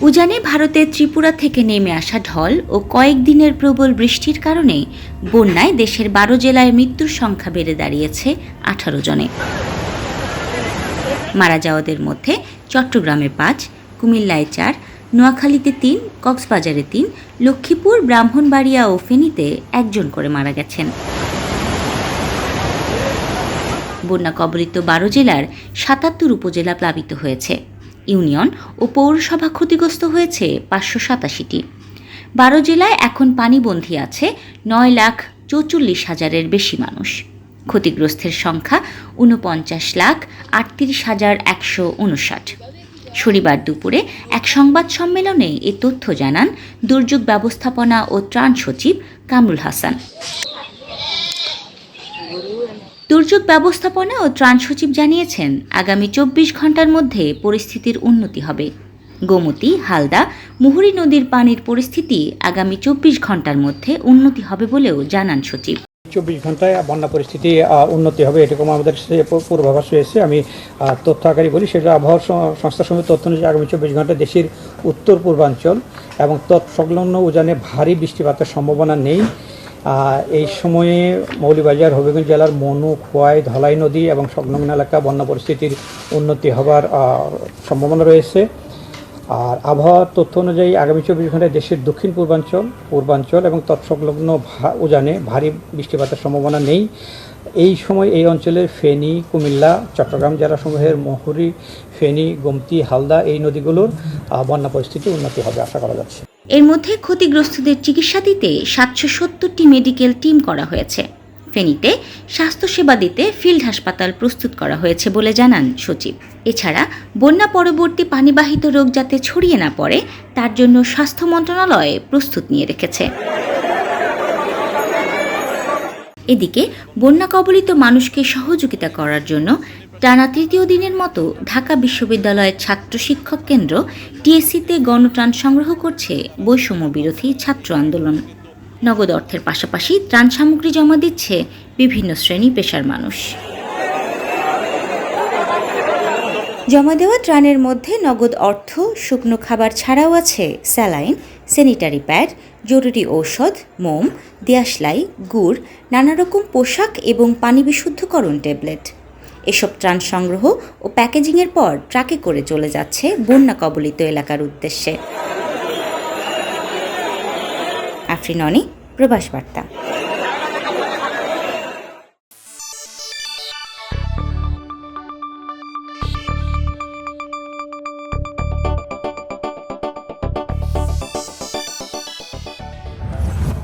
উজানে ভারতের ত্রিপুরা থেকে নেমে আসা ঢল ও কয়েকদিনের প্রবল বৃষ্টির কারণে বন্যায় দেশের বারো জেলায় মৃত্যুর সংখ্যা বেড়ে দাঁড়িয়েছে আঠারো জনে। মারা যাওয়াদের মধ্যে চট্টগ্রামে পাঁচ, কুমিল্লায় চার, নোয়াখালীতে তিন, কক্সবাজারে তিন, লক্ষ্মীপুর, ব্রাহ্মণবাড়িয়া ও ফেনীতে একজন করে মারা গেছেন। বন্যা কবলিত বারো জেলার সাতাত্তর উপজেলা প্লাবিত হয়েছে। ইউনিয়ন ও পৌরসভা ক্ষতিগ্রস্ত হয়েছে পাঁচশো সাতাশিটি। বারো জেলায় এখন পানিবন্দী আছে নয় লাখ চৌচল্লিশ হাজারের বেশি মানুষ। ক্ষতিগ্রস্তের সংখ্যা ঊনপঞ্চাশ লাখ আটত্রিশ হাজার একশো উনষাট। শনিবার দুপুরে এক সংবাদ সম্মেলনে এ তথ্য জানান দুর্যোগ ব্যবস্থাপনা ও ত্রাণ সচিব কামরুল হাসান। দুর্যোগ ব্যবস্থাপনা ও ত্রাণ সচিব জানিয়েছেন, আগামী চব্বিশ ঘণ্টার মধ্যে পরিস্থিতির উন্নতি হবে। গোমতী, হালদা, মুহুরী নদীর পানির পরিস্থিতি আগামী চব্বিশ ঘণ্টার মধ্যে উন্নতি হবে বলেও জানান সচিব। চব্বিশ ঘন্টায় বন্যা পরিস্থিতি উন্নতি হবে এরকম আমাদের পূর্বাভাস রয়েছে। আমি তথ্য আকারে বলি, সেটা আবহাওয়া সংস্থার সংস্থা সময় তথ্য অনুযায়ী আগামী চব্বিশ ঘন্টায় দেশের উত্তর পূর্বাঞ্চল এবং তৎসংলগ্ন উজানে ভারী বৃষ্টিপাতের সম্ভাবনা নেই। এই সময়ে মৌলিবাজার হবিগঞ্জ জেলার মনু, খোয়াই, ধলাই নদী এবং সংলগ্ন এলাকা বন্যা পরিস্থিতির উন্নতি হবার সম্ভাবনা রয়েছে। আর আবহাওয়ার তথ্য অনুযায়ী আগামী চব্বিশ ঘন্টায় দেশের দক্ষিণ পূর্বাঞ্চল পূর্বাঞ্চল এবং তৎসংলগ্ন উজানে ভারী বৃষ্টিপাতের সম্ভাবনা নেই। এই সময় এই অঞ্চলের ফেনী, কুমিল্লা, চট্টগ্রাম জেলাসমূহের মহুরী, ফেনী, গোমতী, হালদা এই নদীগুলোর বন্যা পরিস্থিতি উন্নতি হবে, আশা করা যাচ্ছে। এর মধ্যে ক্ষতিগ্রস্তদের চিকিৎসা দিতে সাতশো সত্তরটি মেডিকেল টিম করা হয়েছে। ফেনীতে স্বাস্থ্যসেবা দিতে ফিল্ড হাসপাতাল প্রস্তুত করা হয়েছে বলে জানান সচিব। এছাড়া বন্যা পরবর্তী পানিবাহিত রোগ যাতে ছড়িয়ে না পড়ে, তার জন্য স্বাস্থ্য মন্ত্রণালয় প্রস্তুত নিয়ে রেখেছে। এদিকে বন্যা কবলিত মানুষকে সহযোগিতা করার জন্য টানা তৃতীয় দিনের মতো ঢাকা বিশ্ববিদ্যালয়ের ছাত্র শিক্ষক কেন্দ্র টিএসসিতে গণত্রাণ সংগ্রহ করছে বৈষম্য বিরোধী ছাত্র আন্দোলন। নগদ অর্থের পাশাপাশি ত্রাণ সামগ্রী জমা দিচ্ছে বিভিন্ন শ্রেণি পেশার মানুষ। জমা দেওয়া ত্রাণের মধ্যে নগদ অর্থ, শুকনো খাবার ছাড়াও আছে স্যালাইন স্যানিটারি প্যাড, জরুরি ঔষধ, মোম দেয়াশলাই গুড়, নানারকম পোশাক এবং পানি বিশুদ্ধকরণ ট্যাবলেট। এসব ত্রাণ সংগ্রহ ও প্যাকেজিংয়ের পর ট্রাকে করে চলে যাচ্ছে বন্যা কবলিত এলাকার উদ্দেশ্যে। আফরিননি প্রবাস বার্তা।